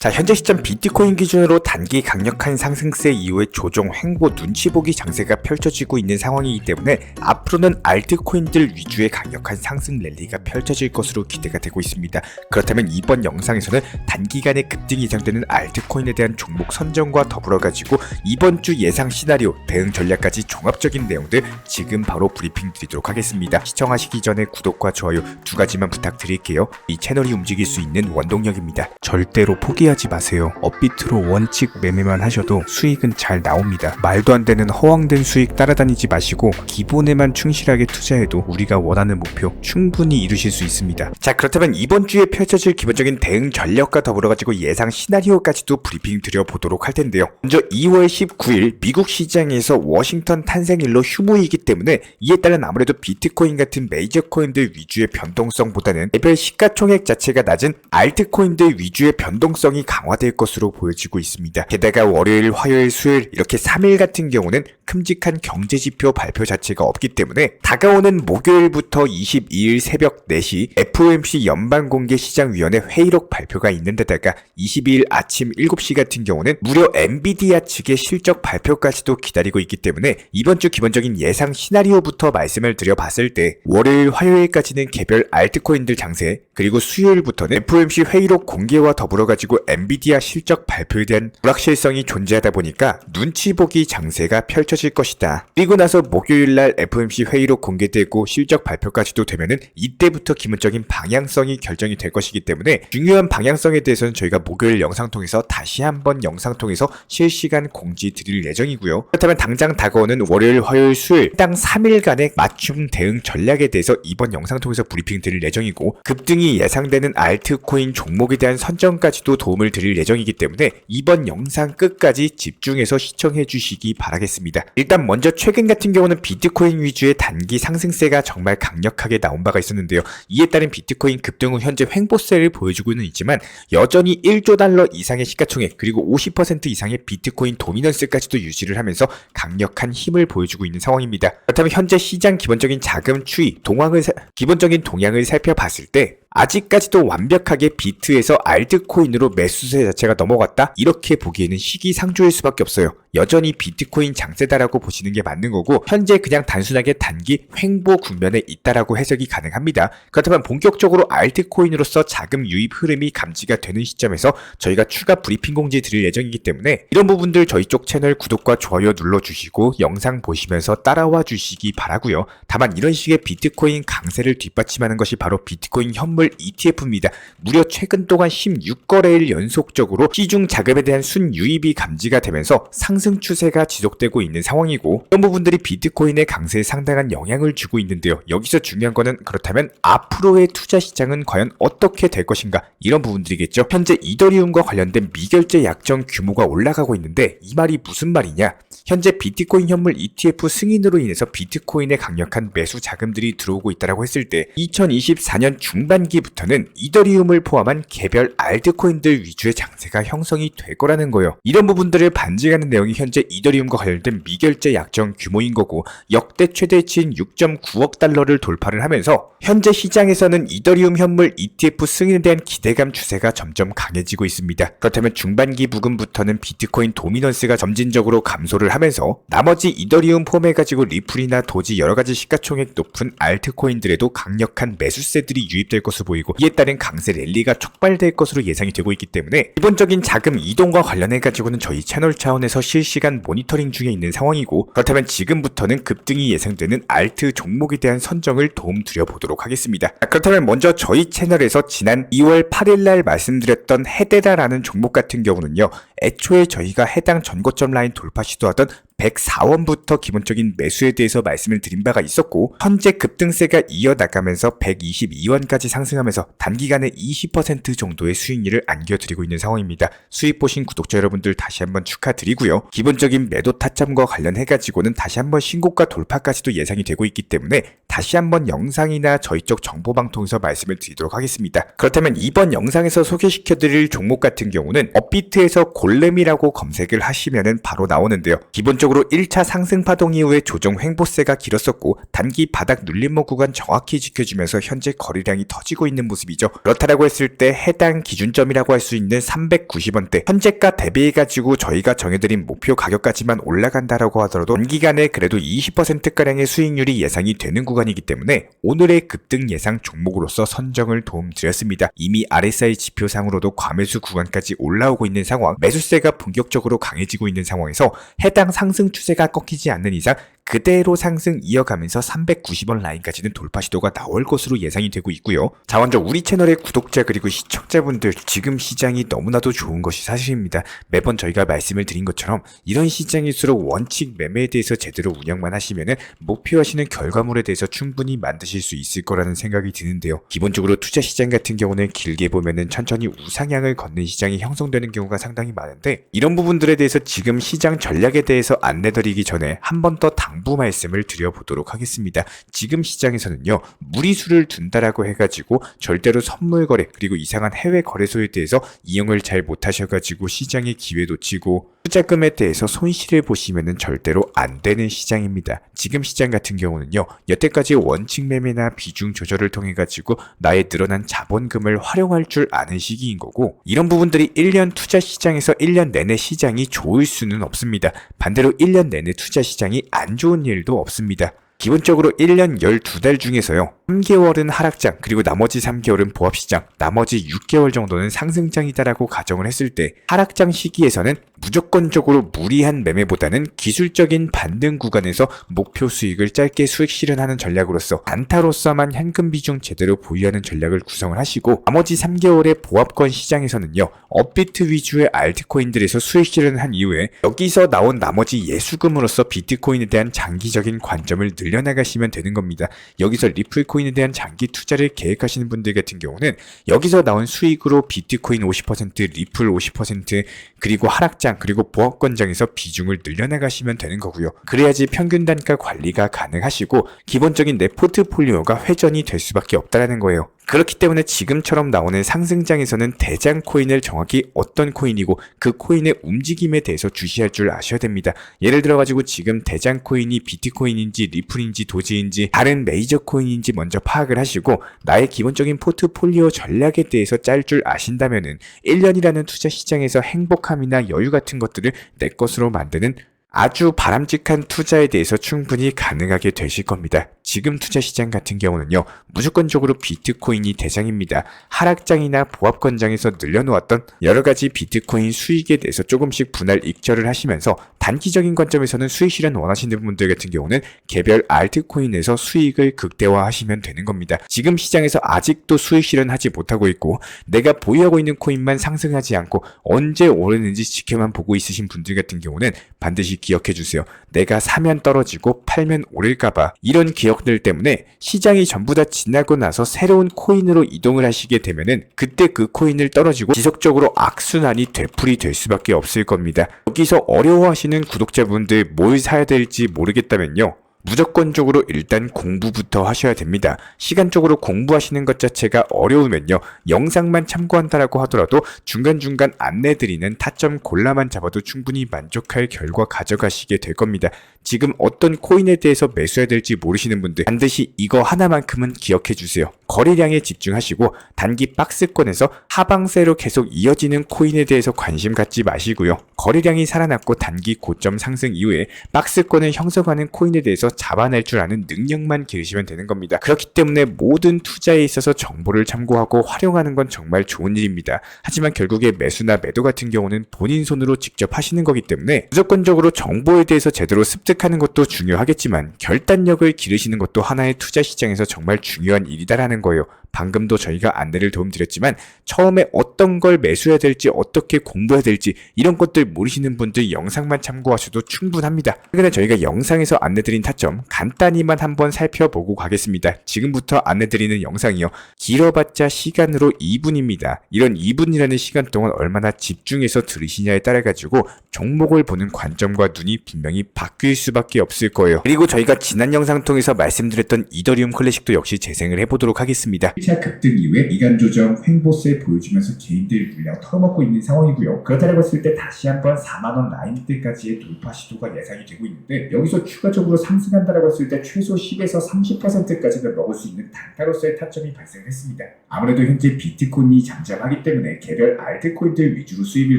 자, 현재 시점 비트코인 기준으로 단기 강력한 상승세 이후에 조정 횡보 눈치 보기 장세가 펼쳐지고 있는 상황이기 때문에 앞으로는 알트코인들 위주의 강력한 상승 랠리가 펼쳐질 것으로 기대가 되고 있습니다. 그렇다면 이번 영상에서는 단기간에 급등이 예상되는 알트코인에 대한 종목 선정과 더불어 가지고 이번 주 예상 시나리오, 대응 전략까지 종합적인 내용들 지금 바로 브리핑 드리도록 하겠습니다. 시청하시기 전에 구독과 좋아요 두 가지만 부탁드릴게요. 이 채널이 움직일 수 있는 원동력입니다. 절대로 포기 하지 마세요. 업비트로 원칙 매매만 하셔도 수익은 잘 나옵니다. 말도 안 되는 허황된 수익 따라다니지 마시고 기본에만 충실하게 투자해도 우리가 원하는 목표 충분히 이루실 수 있습니다. 자 그렇다면 이번 주에 펼쳐질 기본적인 대응 전략과 더불어 가지고 예상 시나리오까지도 브리핑 드려보도록 할 텐데요. 먼저 2월 19일 미국 시장에서 워싱턴 탄생일로 휴무이기 때문에 이에 따른 아무래도 비트코인 같은 메이저 코인들 위주의 변동성보다는 개별 시가총액 자체가 낮은 알트코인들 위주의 변동성이 강화될 것으로 보여지고 있습니다. 게다가 월요일, 화요일, 수요일 이렇게 3일 같은 경우는 큼직한 경제지표 발표 자체가 없기 때문에 다가오는 목요일부터 22일 새벽 4시 FOMC 연방공개시장위원회 회의록 발표가 있는 데다가 22일 아침 7시 같은 경우는 무려 엔비디아 측의 실적 발표까지도 기다리고 있기 때문에 이번 주 기본적인 예상 시나리오부터 말씀을 드려봤을 때 월요일, 화요일까지는 개별 알트코인들 장세 그리고 수요일부터는 FOMC 회의록 공개와 더불어 가지고 엔비디아 실적 발표에 대한 불확실성이 존재하다 보니까 눈치 보기 장세가 펼쳐질 것이다. 그리고 나서 목요일 날 FOMC 회의록 공개되고 실적 발표까지도 되면은 이때부터 기본적인 방향성이 결정이 될 것이기 때문에 중요한 방향성에 대해서는 저희가 목요일 영상 통해서 다시 한번 영상 통해서 실시간 공지 드릴 예정이고요. 그렇다면 당장 다가오는 월요일, 화요일, 수요일 당 3일간의 맞춤 대응 전략에 대해서 이번 영상 통해서 브리핑 드릴 예정이고 급등이 예상되는 알트코인 종목에 대한 선정까지도 도움 을 드릴 예정이기 때문에 이번 영상 끝까지 집중해서 시청해 주시기 바라겠습니다. 일단 먼저 최근 같은 경우는 비트코인 위주의 단기 상승세가 정말 강력하게 나온 바가 있었는데요. 이에 따른 비트코인 급등 후 현재 횡보세를 보여주고는 있지만 여전히 1조 달러 이상의 시가총액 그리고 50% 이상의 비트코인 도미넌스까지도 유지를 하면서 강력한 힘을 보여주고 있는 상황입니다. 그렇다면 현재 시장 기본적인 자금 추이, 동황을 사- 기본적인 동향을 살펴봤을 때 아직까지도 완벽하게 비트에서 알트코인으로 매수세 자체가 넘어갔다? 이렇게 보기에는 시기상조일 수밖에 없어요. 여전히 비트코인 장세다라고 보시는 게 맞는 거고 현재 그냥 단순하게 단기 횡보 국면에 있다라고 해석이 가능합니다. 그렇다면 본격적으로 알트코인으로서 자금 유입 흐름이 감지가 되는 시점에서 저희가 추가 브리핑 공지 드릴 예정이기 때문에 이런 부분들 저희 쪽 채널 구독과 좋아요 눌러주시고 영상 보시면서 따라와 주시기 바라고요. 다만 이런 식의 비트코인 강세를 뒷받침하는 것이 바로 비트코인 현물 ETF입니다. 무려 최근 동안 16거래일 연속적으로 시중 자금에 대한 순유입이 감지가 되면서 상승 추세가 지속되고 있는 상황이고 이런 부분들이 비트코인의 강세에 상당한 영향을 주고 있는데요. 여기서 중요한 거는 그렇다면 앞으로의 투자 시장은 과연 어떻게 될 것인가 이런 부분들이겠죠. 현재 이더리움과 관련된 미결제 약정 규모가 올라가고 있는데 이 말이 무슨 말이냐? 현재 비트코인 현물 ETF 승인으로 인해서 비트코인의 강력한 매수 자금들이 들어오고 있다고 했을 때 2024년 중반 기부터는 이더리움을 포함한 개별 알트코인들 위주의 장세가 형성이 될 거라는 거예요. 이런 부분들을 반증하는 내용이 현재 이더리움과 관련된 미결제 약정 규모인 거고 역대 최대치인 6.9억 달러를 돌파를 하면서 현재 시장에서는 이더리움 현물 ETF 승인에 대한 기대감 추세가 점점 강해지고 있습니다. 그렇다면 중반기 부근부터는 비트코인 도미넌스가 점진적으로 감소를 하면서 나머지 이더리움 포함해가지고 리플이나 도지 여러 가지 시가총액 높은 알트코인들에도 강력한 매수세들이 유입될 것으로 보이고 이에 따른 강세 랠리가 촉발될 것으로 예상이 되고 있기 때문에 기본적인 자금 이동과 관련해 가지고는 저희 채널 차원에서 실시간 모니터링 중에 있는 상황이고 그렇다면 지금부터는 급등이 예상되는 알트 종목에 대한 선정을 도움 드려 보도록 하겠습니다. 자, 그렇다면 먼저 저희 채널에서 지난 2월 8일 날 말씀드렸던 헤데라라는 종목 같은 경우는요 애초에 저희가 해당 전고점 라인 돌파 시도하던 104원부터 기본적인 매수에 대해서 말씀을 드린 바가 있었고 현재 급등세가 이어나가면서 122원까지 상승하면서 단기간에 20% 정도의 수익률을 안겨드리고 있는 상황입니다. 수익 보신 구독자 여러분들 다시 한번 축하드리고요. 기본적인 매도 타점과 관련해가지고는 다시 한번 신고가 돌파까지도 예상이 되고 있기 때문에 다시 한번 영상이나 저희 쪽 정보방 통해서 말씀을 드리도록 하겠습니다. 그렇다면 이번 영상에서 소개시켜드릴 종목 같은 경우는 업비트에서 골렘이라고 검색을 하시면은 바로 나오는데요. 기본적으로 기본적으로 1차 상승 파동 이후에 조정 횡보세가 길었었고 단기 바닥 눌림목 구간 정확히 지켜주면서 현재 거래량이 터지고 있는 모습이죠. 그렇다라고 했을 때 해당 기준점이라고 할 수 있는 390원대 현재가 대비해가지고 저희가 정해드린 목표 가격까지만 올라간다라고 하더라도 단기간에 그래도 20%가량의 수익률이 예상이 되는 구간이기 때문에 오늘의 급등 예상 종목으로서 선정을 도움드렸습니다. 이미 RSI 지표상으로도 과매수 구간까지 올라오고 있는 상황, 매수세가 본격적으로 강해지고 있는 상황에서 해당 상승 추세가 꺾이지 않는 이상 그대로 상승 이어가면서 390원 라인까지는 돌파 시도가 나올 것으로 예상이 되고 있고요. 자 먼저 우리 채널의 구독자 그리고 시청자분들 지금 시장이 너무나도 좋은 것이 사실입니다. 매번 저희가 말씀을 드린 것처럼 이런 시장일수록 원칙 매매에 대해서 제대로 운영만 하시면은 목표하시는 결과물에 대해서 충분히 만드실 수 있을 거라는 생각이 드는데요. 기본적으로 투자 시장 같은 경우는 길게 보면은 천천히 우상향을 걷는 시장이 형성되는 경우가 상당히 많은데 이런 부분들에 대해서 지금 시장 전략에 대해서 안내드리기 전에 한 번 더 당부 말씀을 드려보도록 하겠습니다. 지금 시장에서는요 무리수를 둔다라고 해가지고 절대로 선물 거래 그리고 이상한 해외 거래소에 대해서 이용을 잘 못하셔가지고 시장의 기회 놓치고 투자금에 대해서 손실을 보시면은 절대로 안 되는 시장입니다. 지금 시장 같은 경우는요, 여태까지 원칙 매매나 비중 조절을 통해 가지고 나의 늘어난 자본금을 활용할 줄 아는 시기인 거고, 이런 부분들이 1년 투자 시장에서 1년 내내 시장이 좋을 수는 없습니다. 반대로 1년 내내 투자 시장이 안 좋은 일도 없습니다. 기본적으로 1년 12달 중에서요. 3개월은 하락장, 그리고 나머지 3개월은 보합시장, 나머지 6개월 정도는 상승장이다라고 가정을 했을 때 하락장 시기에서는 무조건적으로 무리한 매매보다는 기술적인 반등 구간에서 목표 수익을 짧게 수익 실현하는 전략으로서 단타로서만 현금 비중 제대로 보유하는 전략을 구성을 하시고 나머지 3개월의 보합권 시장에서는요. 업비트 위주의 알트코인들에서 수익 실현을 한 이후에 여기서 나온 나머지 예수금으로서 비트코인에 대한 장기적인 관점을 늘 려나가시면 되는 겁니다. 여기서 리플 코인에 대한 장기 투자를 계획하시는 분들 같은 경우는 여기서 나온 수익으로 비트코인 50%, 리플 50% 그리고 하락장 그리고 보합권장에서 비중을 늘려나가시면 되는 거고요. 그래야지 평균 단가 관리가 가능하시고 기본적인 내 포트폴리오가 회전이 될 수밖에 없다라는 거예요. 그렇기 때문에 지금처럼 나오는 상승장에서는 대장 코인을 정확히 어떤 코인이고 그 코인의 움직임에 대해서 주시할 줄 아셔야 됩니다. 예를 들어 가지고 지금 대장 코인이 비트코인인지 리플인지 도지인지 다른 메이저 코인인지 먼저 파악을 하시고 나의 기본적인 포트폴리오 전략에 대해서 짤 줄 아신다면은 1년이라는 투자 시장에서 행복함이나 여유 같은 것들을 내 것으로 만드는 아주 바람직한 투자에 대해서 충분히 가능하게 되실 겁니다. 지금 투자 시장 같은 경우는요, 무조건적으로 비트코인이 대장입니다. 하락장이나 보합권장에서 늘려놓았던 여러 가지 비트코인 수익에 대해서 조금씩 분할 익절을 하시면서 단기적인 관점에서는 수익 실현 원하시는 분들 같은 경우는 개별 알트코인에서 수익을 극대화하시면 되는 겁니다. 지금 시장에서 아직도 수익 실현하지 못하고 있고 내가 보유하고 있는 코인만 상승하지 않고 언제 오르는지 지켜만 보고 있으신 분들 같은 경우는 반드시 기억해 주세요. 내가 사면 떨어지고 팔면 오를까봐 이런 기억들 때문에 시장이 전부 다 지나고 나서 새로운 코인으로 이동을 하시게 되면은 그때 그 코인을 떨어지고 지속적으로 악순환이 되풀이 될 수밖에 없을 겁니다. 여기서 어려워하시는 구독자분들 뭘 사야 될지 모르겠다면요. 무조건적으로 일단 공부부터 하셔야 됩니다. 시간적으로 공부하시는 것 자체가 어려우면요. 영상만 참고한다라고 하더라도 중간중간 안내드리는 타점 골라만 잡아도 충분히 만족할 결과 가져가시게 될 겁니다. 지금 어떤 코인에 대해서 매수해야 될지 모르시는 분들 반드시 이거 하나만큼은 기억해 주세요. 거래량에 집중하시고 단기 박스권에서 하방세로 계속 이어지는 코인에 대해서 관심 갖지 마시고요. 거래량이 살아났고 단기 고점 상승 이후에 박스권을 형성하는 코인에 대해서 잡아낼 줄 아는 능력만 기르시면 되는 겁니다. 그렇기 때문에 모든 투자에 있어서 정보를 참고하고 활용하는 건 정말 좋은 일입니다. 하지만 결국에 매수나 매도 같은 경우는 본인 손으로 직접 하시는 거기 때문에 무조건적으로 정보에 대해서 제대로 습득하는 것도 중요하겠지만 결단력을 기르시는 것도 하나의 투자 시장에서 정말 중요한 일이다라는 거예요. 방금도 저희가 안내를 도움드렸지만 처음에 어떤 걸 매수해야 될지 어떻게 공부해야 될지 이런 것들 모르시는 분들 영상만 참고하셔도 충분합니다. 최근에 저희가 영상에서 안내드린 타점 간단히만 한번 살펴보고 가겠습니다. 지금부터 안내드리는 영상이요. 길어봤자 시간으로 2분입니다. 이런 2분이라는 시간 동안 얼마나 집중해서 들으시냐에 따라 가지고 종목을 보는 관점과 눈이 분명히 바뀔 수밖에 없을 거예요. 그리고 저희가 지난 영상 통해서 말씀드렸던 이더리움 클래식도 역시 재생을 해보도록 하겠습니다. 1차 급등 이후에 이간 조정 횡보세 보여주면서 개인들 물량 털어먹고 있는 상황이고요. 그렇다고 했을 때 다시 한번 4만원 라인대까지의 돌파 시도가 예상이 되고 있는데 여기서 추가적으로 상승한다라고 했을 때 최소 10에서 30%까지는 먹을 수 있는 단타로서의 타점이 발생했습니다. 아무래도 현재 비트코인이 잠잠하기 때문에 개별 알트코인들 위주로 수익을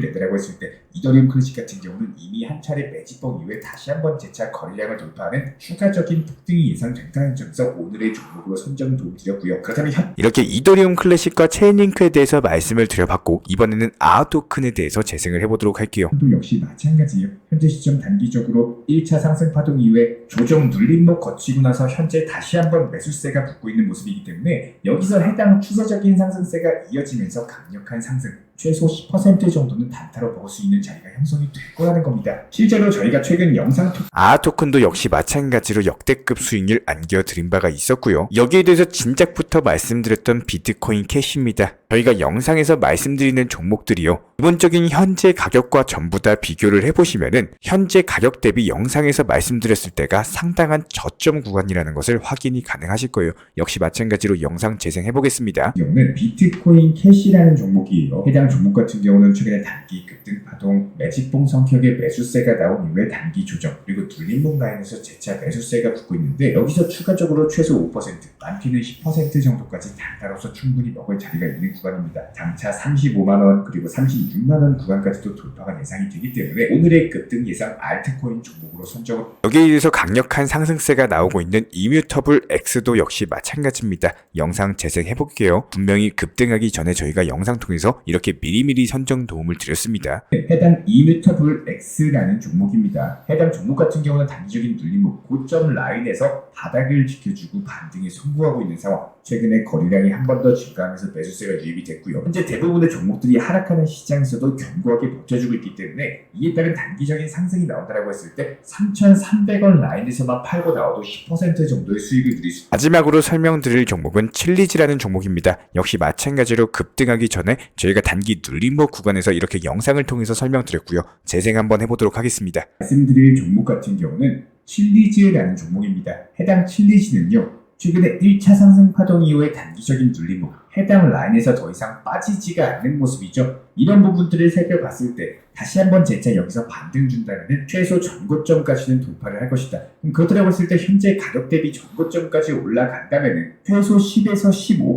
내더라고 했을 때 이더리움 클래식 같은 경우는 이미 한 차례 매집봉 이후에 다시 한번 재차 거래량을 돌파하는 추가적인 폭등이 예상된다는 점에서 오늘의 종목으로 선정 도움드렸고요. 그렇다면 현 이렇게 이더리움 클래식과 체인링크에 대해서 말씀을 드려봤고 이번에는 아토큰에 대해서 재생을 해보도록 할게요. 도 역시 마찬가지예요. 현재 시점 단기적으로 1차 상승 파동 이후에 조정 눌림목 거치고 나서 현재 다시 한번 매수세가 붙고 있는 모습이기 때문에 여기서 해당 추세적인 상승세가 이어지면서 강력한 상승 최소 10% 정도는 단타로 먹을 수 있는 자리가 형성이 될 거라는 겁니다. 실제로 저희가 최근 영상 토... 아 토큰도 역시 마찬가지로 역대급 수익률 안겨드린 바가 있었고요. 여기에 대해서 진작부터 말씀드렸던 비트코인 캐시입니다. 저희가 영상에서 말씀드리는 종목들이요. 기본적인 현재 가격과 전부 다 비교를 해보시면은 현재 가격 대비 영상에서 말씀드렸을 때가 상당한 저점 구간이라는 것을 확인이 가능하실 거예요. 역시 마찬가지로 영상 재생해 보겠습니다. 경우는 비트코인 캐시라는 종목이에요. 해당 종목 같은 경우는 최근에 단기 급등 파동, 매집봉 성격의 매수세가 나온 이후에 단기 조정, 그리고 눌림목 라인에서 재차 매수세가 붙고 있는데 여기서 추가적으로 최소 5%, 많게는 10% 정도까지 단타로서 충분히 먹을 자리가 있는 구간입니다. 장차 35만원 그리고 36만원 구간까지도 돌파가 예상이 되기 때문에 오늘의 급등 예상 알트코인 종목으로 선정을 여기에 대해서 강력한 상승세가 나오고 있는 이뮤터블 X도 역시 마찬가지입니다. 영상 재생해볼게요. 분명히 급등하기 전에 저희가 영상 통해서 이렇게 미리미리 선정 도움을 드렸습니다. 해당 이뮤터블 X라는 종목입니다. 해당 종목 같은 경우는 단기적인 눌림목 고점 라인에서 바닥을 지켜주고 반등에 성공하고 있는 상황. 최근에 거래량이 한 번 더 증가하면서 매수세가 유입이 됐고요. 현재 대부분의 종목들이 하락하는 시장에서도 견고하게 버텨주고 있기 때문에 이에 따른 단기적인 상승이 나온다고 했을 때 3,300원 라인에서만 팔고 나와도 10% 정도의 수익을 누릴 수 마지막으로 설명드릴 종목은 칠리지라는 종목입니다. 역시 마찬가지로 급등하기 전에 저희가 단기 눌림목 구간에서 이렇게 영상을 통해서 설명드렸고요. 재생 한번 해보도록 하겠습니다. 말씀드릴 종목 같은 경우는 칠리즈라는 종목입니다. 해당 칠리즈는요. 최근에 1차 상승 파동 이후에 단기적인 눌림목, 해당 라인에서 더 이상 빠지지가 않는 모습이죠. 이런 부분들을 살펴봤을 때 다시 한번 재차 여기서 반등 준다면 최소 전고점까지는 돌파를 할 것이다. 그렇다고 했을 때 현재 가격 대비 전고점까지 올라간다면 최소 10에서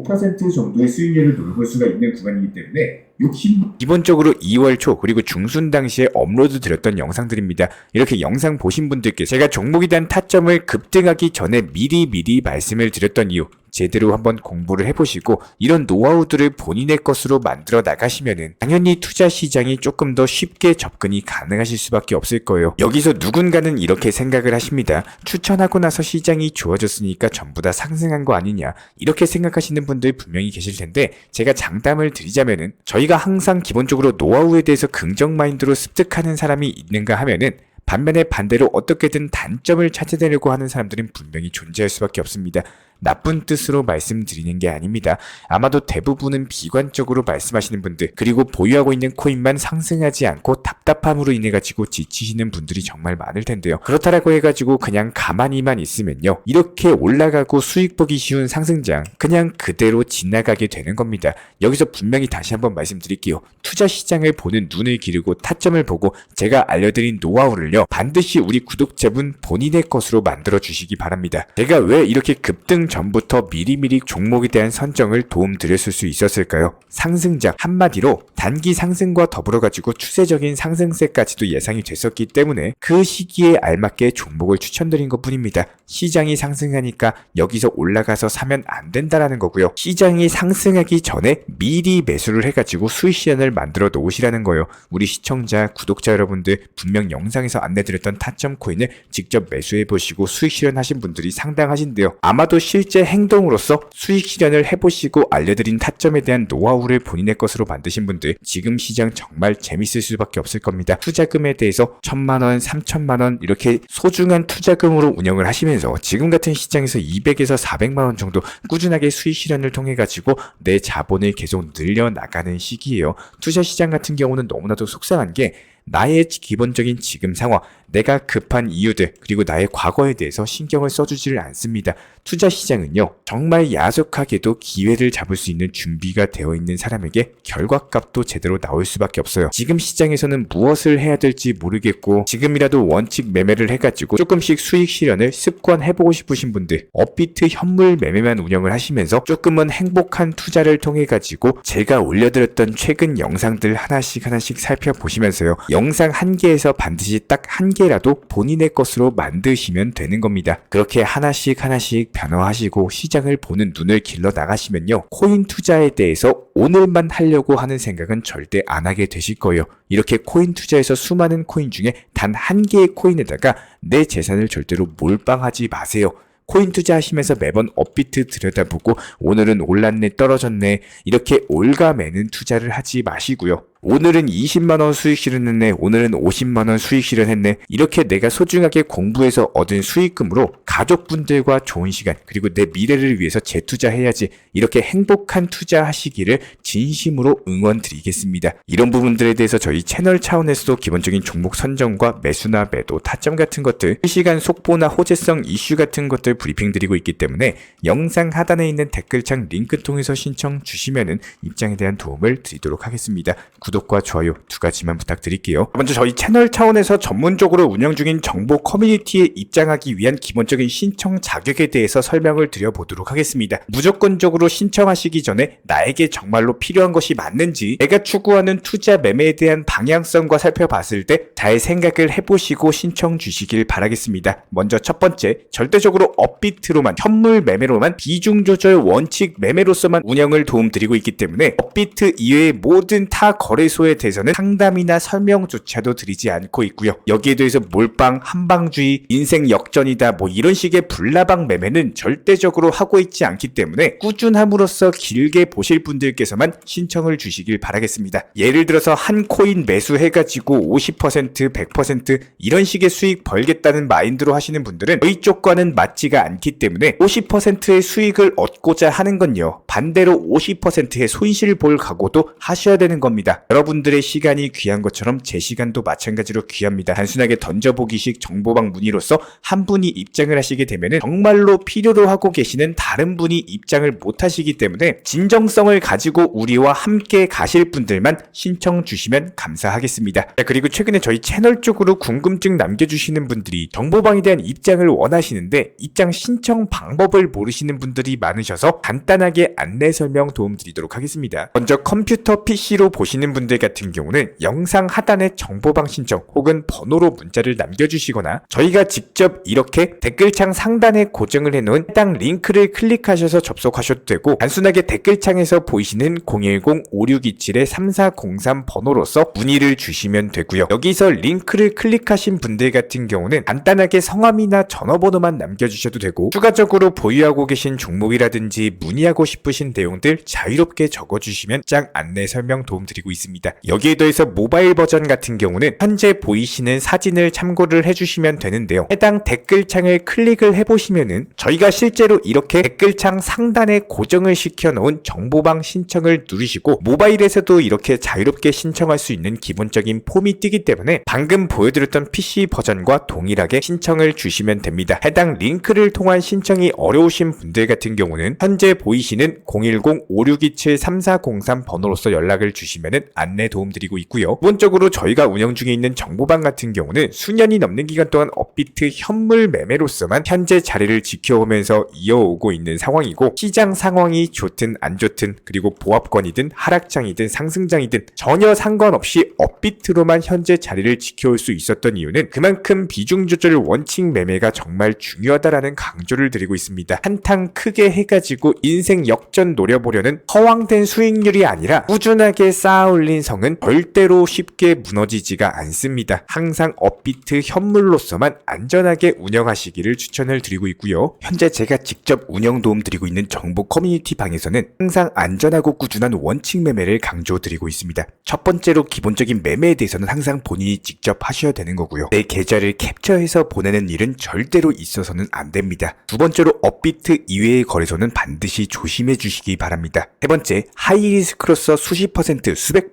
15% 정도의 수익률을 노려볼 수가 있는 구간이기 때문에 욕심 기본적으로 2월 초 그리고 중순 당시에 업로드 드렸던 영상들입니다. 이렇게 영상 보신 분들께 제가 종목에 대한 타점을 급등하기 전에 미리 미리 말씀을 드렸던 이유 제대로 한번 공부를 해보시고 이런 노하우들을 본인의 것으로 만들어 나가시면은 당연히 투자 시장이 조금 더 쉽게 접근이 가능하실 수밖에 없을 거예요. 여기서 누군가는 이렇게 생각을 하십니다. 추천하고 나서 시장이 좋아졌으니까 전부 다 상승한 거 아니냐 이렇게 생각하시는 분들 분명히 계실 텐데 제가 장담을 드리자면은 저희가 항상 기본적으로 노하우에 대해서 긍정 마인드로 습득하는 사람이 있는가 하면은 반면에 반대로 어떻게든 단점을 찾아내려고 하는 사람들은 분명히 존재할 수밖에 없습니다. 나쁜 뜻으로 말씀드리는 게 아닙니다. 아마도 대부분은 비관적으로 말씀하시는 분들, 그리고 보유하고 있는 코인만 상승하지 않고 답답함으로 인해 가지고 지치시는 분들이 정말 많을 텐데요. 그렇다라고 해가지고 그냥 가만히만 있으면요. 이렇게 올라가고 수익 보기 쉬운 상승장, 그냥 그대로 지나가게 되는 겁니다. 여기서 분명히 다시 한번 말씀드릴게요. 투자 시장을 보는 눈을 기르고 타점을 보고 제가 알려드린 노하우를요. 반드시 우리 구독자분 본인의 것으로 만들어 주시기 바랍니다. 제가 왜 이렇게 급등 전부터 미리미리 종목에 대한 선정을 도움드렸을 수 있었을까요? 상승장 한마디로 단기 상승과 더불어 가지고 추세적인 상승세까지도 예상이 됐었기 때문에 그 시기에 알맞게 종목을 추천드린 것 뿐입니다. 시장이 상승하니까 여기서 올라가서 사면 안 된다라는 거고요. 시장이 상승하기 전에 미리 매수를 해가지고 수익 시간을 만들어 놓으시라는 거예요. 우리 시청자, 구독자 여러분들 분명 영상에서 안내드렸던 타점 코인을 직접 매수해 보시고 수익 실현하신 분들이 상당하신데요. 아마도 실제 행동으로서 수익 실현을 해보시고 알려드린 타점에 대한 노하우를 본인의 것으로 만드신 분들 지금 시장 정말 재밌을 수밖에 없을 겁니다. 투자금에 대해서 천만 원, 삼천만 원 이렇게 소중한 투자금으로 운영을 하시면서 지금 같은 시장에서 200에서 400만 원 정도 꾸준하게 수익 실현을 통해 가지고 내 자본을 계속 늘려 나가는 시기예요. 투자 시장 같은 경우는 너무나도 속상한 게 나의 기본적인 지금 상황, 내가 급한 이유들, 그리고 나의 과거에 대해서 신경을 써주지를 않습니다. 투자 시장은요, 정말 야속하게도 기회를 잡을 수 있는 준비가 되어 있는 사람에게 결과값도 제대로 나올 수밖에 없어요. 지금 시장에서는 무엇을 해야 될지 모르겠고, 지금이라도 원칙 매매를 해가지고 조금씩 수익 실현을 습관해보고 싶으신 분들, 업비트 현물 매매만 운영을 하시면서 조금은 행복한 투자를 통해가지고 제가 올려드렸던 최근 영상들 하나씩 하나씩 살펴보시면서요. 영상 한 개에서 반드시 딱 한 개라도 본인의 것으로 만드시면 되는 겁니다. 그렇게 하나씩 하나씩 변화하시고 시장을 보는 눈을 길러 나가시면요. 코인 투자에 대해서 오늘만 하려고 하는 생각은 절대 안 하게 되실 거예요. 이렇게 코인 투자에서 수많은 코인 중에 단 한 개의 코인에다가 내 재산을 절대로 몰빵하지 마세요. 코인 투자하시면서 매번 업비트 들여다보고 오늘은 올랐네 떨어졌네 이렇게 올가매는 투자를 하지 마시고요. 오늘은 20만원 수익 실현했네. 오늘은 50만원 수익 실현했네. 이렇게 내가 소중하게 공부해서 얻은 수익금으로 가족분들과 좋은 시간, 그리고 내 미래를 위해서 재투자해야지. 이렇게 행복한 투자하시기를 진심으로 응원드리겠습니다. 이런 부분들에 대해서 저희 채널 차원에서도 기본적인 종목 선정과 매수나 매도, 타점 같은 것들, 실시간 속보나 호재성 이슈 같은 것들 브리핑 드리고 있기 때문에 영상 하단에 있는 댓글창 링크 통해서 신청 주시면은 입장에 대한 도움을 드리도록 하겠습니다. 구 독과 좋아요 두 가지만 부탁드릴게요. 먼저 저희 채널 차원에서 전문적으로 운영 중인 정보 커뮤니티에 입장하기 위한 기본적인 신청 자격에 대해서 설명을 드려보도록 하겠습니다. 무조건적으로 신청하시기 전에 나에게 정말로 필요한 것이 맞는지 내가 추구하는 투자 매매에 대한 방향성과 살펴봤을 때 잘 생각을 해보시고 신청 주시길 바라겠습니다. 먼저 첫 번째, 절대적으로 업비트로만 현물 매매로만 비중 조절 원칙 매매로서만 운영을 도움드리고 있기 때문에 업비트 이외의 모든 타 거래 소에 대해서는 상담이나 설명조차도 드리지 않고 있고요. 여기에 대해서 몰빵, 한방주의, 인생 역전이다 뭐 이런 식의 불나방 매매는 절대적으로 하고 있지 않기 때문에 꾸준함으로써 길게 보실 분들께서만 신청을 주시길 바라겠습니다. 예를 들어서 한 코인 매수해가지고 50% 100% 이런 식의 수익 벌겠다는 마인드로 하시는 분들은 저희 쪽과는 맞지가 않기 때문에 50%의 수익을 얻고자 하는 건요. 반대로 50%의 손실을 볼 각오도 하셔야 되는 겁니다. 여러분들의 시간이 귀한 것처럼 제 시간도 마찬가지로 귀합니다. 단순하게 던져보기식 정보방 문의로서 한 분이 입장을 하시게 되면 정말로 필요로 하고 계시는 다른 분이 입장을 못 하시기 때문에 진정성을 가지고 우리와 함께 가실 분들만 신청 주시면 감사하겠습니다. 자, 그리고 최근에 저희 채널 쪽으로 궁금증 남겨주시는 분들이 정보방에 대한 입장을 원하시는데 입장 신청 방법을 모르시는 분들이 많으셔서 간단하게 안내 설명 도움 드리도록 하겠습니다. 먼저 컴퓨터 PC로 보시는 분들 같은 경우는 영상 하단에 정보방 신청 혹은 번호로 문자를 남겨주시거나 저희가 직접 이렇게 댓글창 상단에 고정을 해놓은 해당 링크를 클릭하셔서 접속하셔도 되고 단순하게 댓글창에서 보이시는 010-5627-3403 번호로서 문의를 주시면 되고요. 여기서 링크를 클릭하신 분들 같은 경우는 간단하게 성함이나 전화번호만 남겨주셔도 되고 추가적으로 보유하고 계신 종목이라든지 문의하고 싶으신 내용들 자유롭게 적어주시면 짱 안내 설명 도움드리고 있습니다. 여기에 더해서 모바일 버전 같은 경우는 현재 보이시는 사진을 참고를 해주시면 되는데요. 해당 댓글창을 클릭을 해보시면은 저희가 실제로 이렇게 댓글창 상단에 고정을 시켜놓은 정보방 신청을 누르시고 모바일에서도 이렇게 자유롭게 신청할 수 있는 기본적인 폼이 뜨기 때문에 방금 보여드렸던 PC 버전과 동일하게 신청을 주시면 됩니다. 해당 링크를 통한 신청이 어려우신 분들 같은 경우는 현재 보이시는 010-5627-3403 번호로서 연락을 주시면 안내 도움드리고 있고요. 기본적으로 저희가 운영 중에 있는 정보방 같은 경우는 수년이 넘는 기간 동안 업비트 현물 매매로서만 현재 자리를 지켜오면서 이어오고 있는 상황이고 시장 상황이 좋든 안 좋든 그리고 보합권이든 하락장이든 상승장이든 전혀 상관없이 업비트로만 현재 자리를 지켜올 수 있었던 이유는 그만큼 비중 조절 원칙 매매가 정말 중요하다라는 강조를 드리고 있습니다. 한탕 크게 해가지고 인생 역전 노려보려는 허황된 수익률이 아니라 꾸준하게 쌓아올 린 성은 절대로 쉽게 무너지지가 않습니다. 항상 업비트 현물로서만 안전하게 운영하시기를 추천을 드리고 있고요. 현재 제가 직접 운영 도움 드리고 있는 정보 커뮤니티 방에서는 항상 안전하고 꾸준한 원칙 매매를 강조 드리고 있습니다. 첫 번째로 기본적인 매매에 대해서는 항상 본인이 직접 하셔야 되는 거고요. 내 계좌를 캡처해서 보내는 일은 절대로 있어서는 안 됩니다. 두 번째로 업비트 이외의 거래소는 반드시 조심해 주시기 바랍니다. 세 번째, 하이리스크로서 수십 퍼센트, 수백